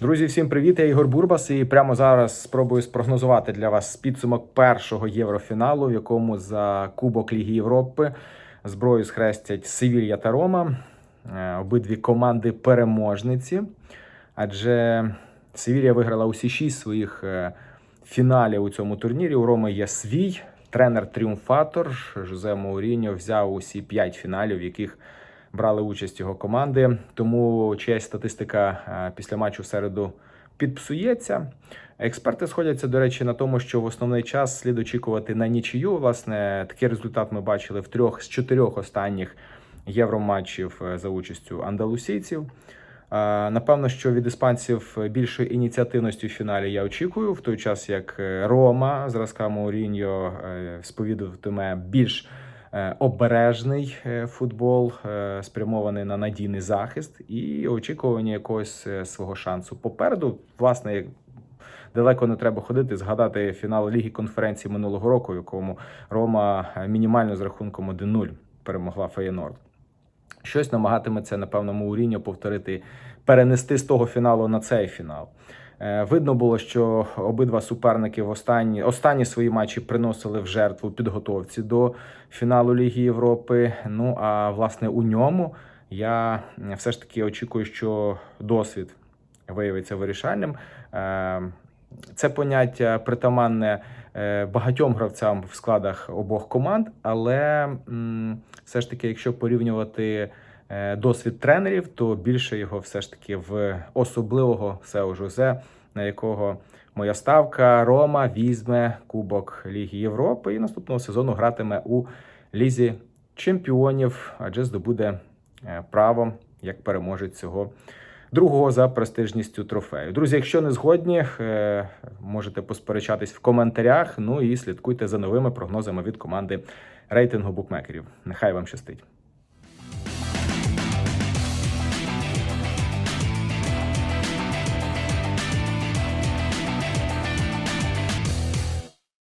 Друзі, всім привіт! Я Ігор Бурбас. І прямо зараз спробую спрогнозувати для вас підсумок першого єврофіналу, в якому за Кубок Ліги Європи зброю схрестять Севілья та Рома. Е, Обидві команди переможниці. Адже Севілья виграла усі шість своїх е, фіналів у цьому турнірі. У Роми є свій тренер-тріумфатор. Жозе Мауріньо взяв усі п'ять фіналів, в яких брали участь його команди. Тому чиясь статистика е, після матчу в середу підпсується. Експерти сходяться, до речі, на тому, що в основний час слід очікувати на нічию. Власне, такий результат ми бачили в трьох з чотирьох останніх євроматчів е, за участю андалусійців. Е, Напевно, що від іспанців більшої ініціативності в фіналі я очікую, в той час як Рома зразка Мауріньо сповідуватиме більш обережний е, футбол, е, спрямований на надійний захист і очікування якогось е, свого шансу. Попереду, власне, далеко не треба ходити, згадати фінал Ліги конференції минулого року, в якому Рома е, мінімально з рахунком 1-0 перемогла Феєнорд. Щось намагатиметься, напевно, Мауріньо повторити, перенести з того фіналу на цей фінал. Е, Видно було, що обидва суперники в останні, останні свої матчі приносили в жертву підготовці до фіналу Ліги Європи. Ну а власне у ньому я все ж таки очікую, що досвід виявиться вирішальним. Е, Це поняття притаманне е, багатьом гравцям в складах обох команд, але все ж таки, якщо порівнювати досвід тренерів, то більше його все ж таки в особливого Сео Жозе, на якого моя ставка Рома візьме Кубок Ліги Європи і наступного сезону гратиме у Лізі Чемпіонів, адже здобуде е, право як переможець цього другого за престижністю трофею. Друзі, якщо не згодні, е, можете посперечатись в коментарях. Ну і слідкуйте за новими прогнозами від команди рейтингу букмекерів. Нехай вам щастить.